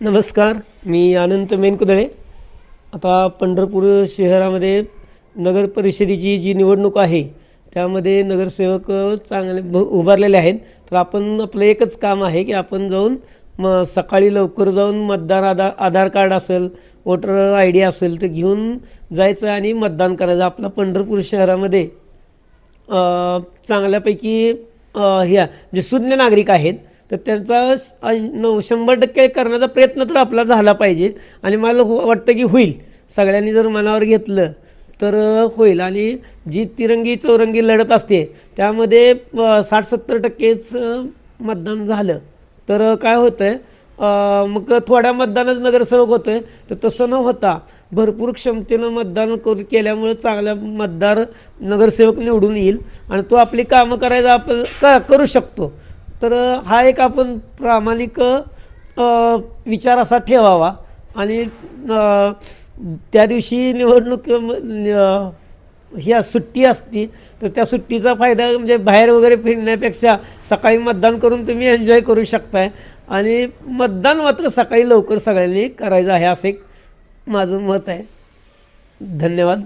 नमस्कार मी अनंत मेनकुदळे. आता पंढरपूर शहरामध्ये नगर परिषदेची जी निवडणूक आहे त्यामध्ये नगरसेवक चांगले भ उभारलेले आहेत. तर आपण आपलं एकच काम आहे की आपण जाऊन म सकाळी लवकर जाऊन मतदार आधार आधार कार्ड असेल वोटर आय डी असेल तर घेऊन जायचं आणि मतदान करायचं. आपला पंढरपूर शहरामध्ये चांगल्यापैकी ह्या जे शून्य नागरिक आहेत तर त्यांचा नऊ शंभर टक्के करण्याचा प्रयत्न तर आपला झाला पाहिजे. आणि मला हो वाटतं की होईल. सगळ्यांनी जर मनावर घेतलं तर होईल. आणि जी तिरंगी चौरंगी लढत असते त्यामध्ये साठ सत्तर टक्केच मतदान झालं. तर काय होतं आहे मग थोड्या मतदानच नगरसेवक होतो आहे तर तसं न होता भरपूर क्षमतेनं मतदान करू केल्यामुळे चांगला मतदार नगरसेवक निवडून येईल. आणि तो आपली कामं करायचा आपण का करू शकतो. तर हा एक आपण प्रामाणिक विचार असा ठेवावा. आणि त्या दिवशी निवडणूक ह्या सुट्टी असती तर त्या सुट्टीचा फायदा म्हणजे बाहेर वगैरे फिरण्यापेक्षा सकाळी मतदान करून तुम्ही एन्जॉय करू शकताय. आणि मतदान मात्र सकाळी लवकर सगळ्यांनी करायचं आहे असं एक माझं मत आहे. धन्यवाद.